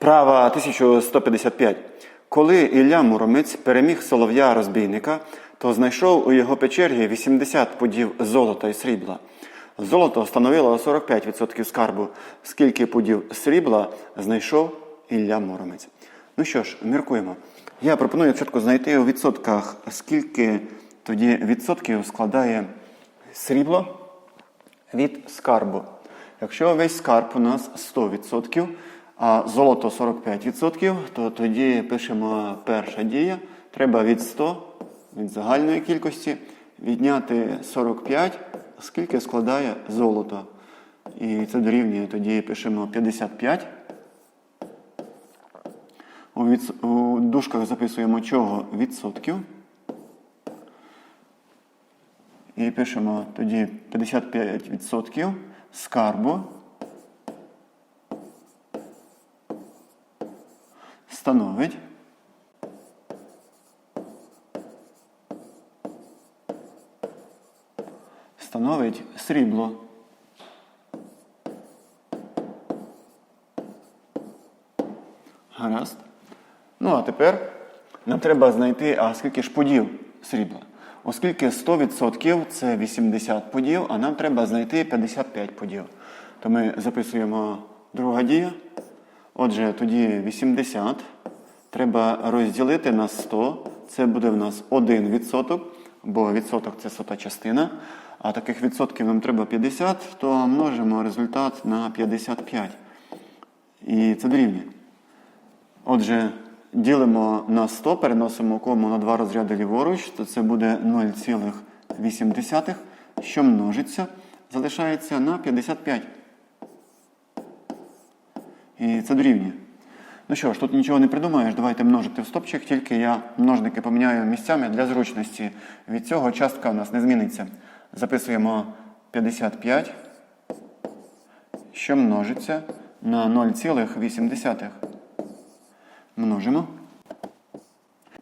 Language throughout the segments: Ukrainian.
Вправа 1155. Коли Ілля Муромець переміг солов'я розбійника, то знайшов у його печері 80 пудів золота і срібла. Золото становило 45% скарбу. Скільки пудів срібла знайшов Ілля Муромець? Ну що ж, міркуємо. Я пропоную спочатку знайти у відсотках, скільки тоді відсотків складає срібло від скарбу. Якщо весь скарб у нас 100%, а золото 45%, то тоді пишемо перша дія. Треба від 100, від загальної кількості, відняти 45, скільки складає золото. І це дорівнює, тоді пишемо 55. У, відс... у дужках записуємо чого відсотків. І пишемо тоді 55% скарбу становить становить срібло. Гаразд. Ну, а тепер нам треба знайти, а скільки ж подів срібла. Оскільки 100% це 80 подів, а нам треба знайти 55 подів. То ми записуємо друга дія. Отже, тоді 80 треба розділити на 100. Це буде в нас 1 відсоток, бо відсоток це сота частина. А таких відсотків нам треба 50, то множимо результат на 55. І це дорівнює. Отже, ділимо на 100, переносимо кому на два розряди ліворуч, то це буде 0,8, що множиться, залишається на 55. І це дорівнює. Ну що ж, тут нічого не придумаєш, давайте множити в стопчик, тільки я множники поміняю місцями для зручності. Від цього частка у нас не зміниться. Записуємо 55, що множиться на 0,8. Множимо.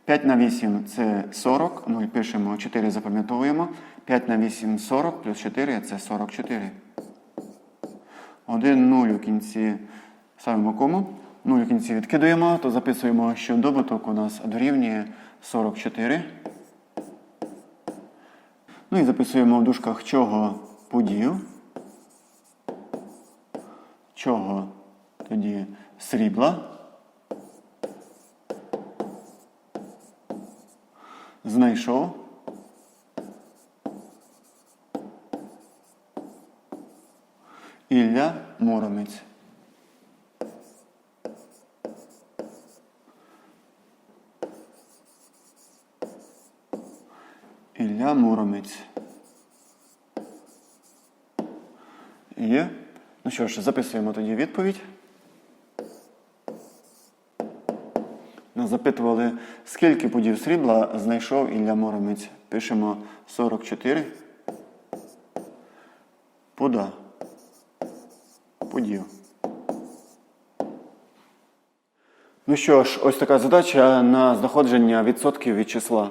5 на 8 це 40. 0 пишемо, 4 запам'ятовуємо. 5 на 8 40, плюс 4 це 44. 1 0 у кінці ставимо кому. 0 у кінці відкидуємо, то записуємо, що добуток у нас дорівнює 44. Ну і записуємо в дужках чого подів. Чого тоді срібла. Знайшов. Ілля Муромець. Ілля Муромець. Є. Ну що ж, записуємо тоді відповідь. Нас запитували, скільки пудів срібла знайшов Ілля Муромець. Пишемо 44. Пуда. Пудів. Ну що ж, ось така задача на знаходження відсотків від числа.